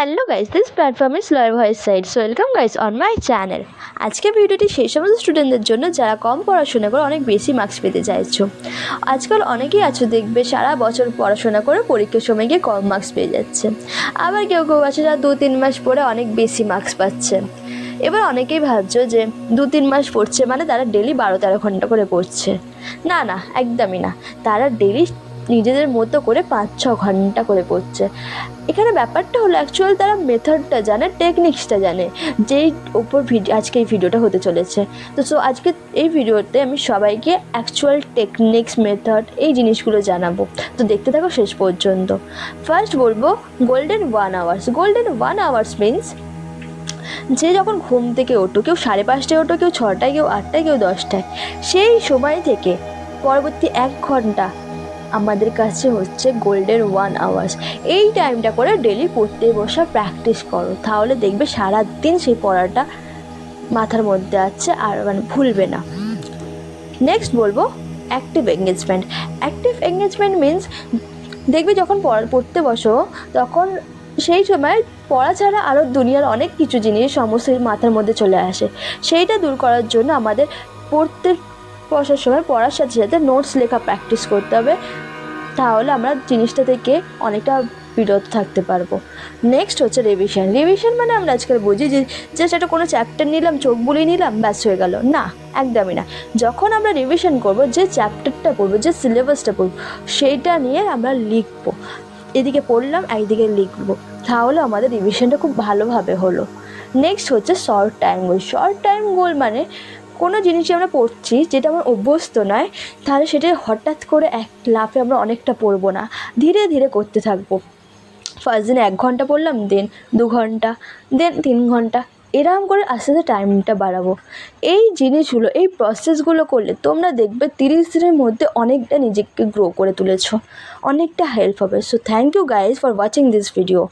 Hello guys this platform is lawyer voice sites welcome guys on my channel আজকে ভিডিওটি সেই সমস্ত স্টুডেন্টদের জন্য যারা কম পড়াশোনা করে অনেক বেশি মার্কস পেতে চাইছো। আজকাল অনেকেই আছো দেখবে সারা বছর পড়াশোনা করে পরীক্ষার সময় গিয়ে কম মার্কস পেয়ে যাচ্ছে। আবার কেউ কেউ আছে যারা দু তিন মাস পরে অনেক বেশি মার্কস পাচ্ছে। এবার অনেকেই ভাবছ যে দু তিন মাস পড়ছে মানে তারা ডেলি বারো তেরো ঘণ্টা করে পড়ছে। না না, একদমই না। তারা ডেলি নিজেদের মতো করে পাঁচ, ছ ঘণ্টা করে পড়ছে। এখানে ব্যাপারটা হলো অ্যাকচুয়াল তারা মেথডটা জানে টেকনিক্সটা জানে, যেই ওপর ভিডিও আজকে এই ভিডিওটা হতে চলেছে। তো সো আজকে এই ভিডিওতে আমি সবাইকে অ্যাকচুয়াল টেকনিক্স মেথড এই জিনিসগুলো জানাব। তো দেখতে থাকো শেষ পর্যন্ত। ফার্স্ট বলব golden one hours golden one hours means যে যখন ঘুম থেকে ওঠো, কেউ সাড়ে পাঁচটায় ওঠো, কেউ ছটায়, কেউ আটটায়, কেউ দশটায়, সেই সময় থেকে পরবর্তী এক ঘণ্টা আমাদের কাছে হচ্ছে গোল্ডেন ওয়ান আওয়ার্স এই টাইমটা করে ডেলি পড়তে বসা প্র্যাকটিস করো। তাহলে দেখবে সারাদিন সেই পড়াটা মাথার মধ্যে আছে আর মানে ভুলবে না। নেক্সট বলব active engagement active engagement means দেখবে যখন পড়া, পড়তে বসো, তখন সেই সময় পড়া ছাড়া আরও দুনিয়ার অনেক কিছু জিনিস সমস্ত মাথার মধ্যে চলে আসে। সেইটা দূর করার জন্য আমাদের পড়তে বসার সময় পড়ার সাথে সাথে নোটস লেখা প্র্যাকটিস করতে হবে। তাহলে আমরা জিনিসটা থেকে অনেকটা বিরত থাকতে পারব। নেক্সট হচ্ছে রিভিশন রিভিশন মানে আমরা আজকাল বুঝি যে জাস্ট একটা কোনো চ্যাপ্টার নিলাম চোখ বুলিয়ে নিলাম, ব্যাস হয়ে গেল। না, একদমই না। যখন আমরা রিভিশন করব, যে চ্যাপ্টারটা পড়ব, যে সিলেবাসটা পড়ব, সেইটা নিয়ে আমরা লিখব। এদিকে পড়লাম, একদিকে লিখব। তাহলে আমাদের রিভিশনটা খুব ভালোভাবে হলো। নেক্সট হচ্ছে short time goal short time goal মানে কোনো জিনিসই আমরা পড়ছি যেটা আমার অভ্যস্ত নয়, তাহলে সেটা হঠাৎ করে এক লাফে আমরা অনেকটা পড়ব না। ধীরে ধীরে করতে থাকব। ফার্স্ট দিন এক ঘণ্টা পড়লাম দেন দু ঘণ্টা দেন তিন ঘণ্টা। এরকম করে আস্তে আস্তে টাইমটা বাড়াবো। এই জিনিসগুলো, এই প্রসেসগুলো করলে তোমরা দেখবে তিরিশ দিনের মধ্যে অনেকটা নিজেকে গ্রো করে তুলেছ। অনেকটা হেল্প হবে। So thank you guys for watching this video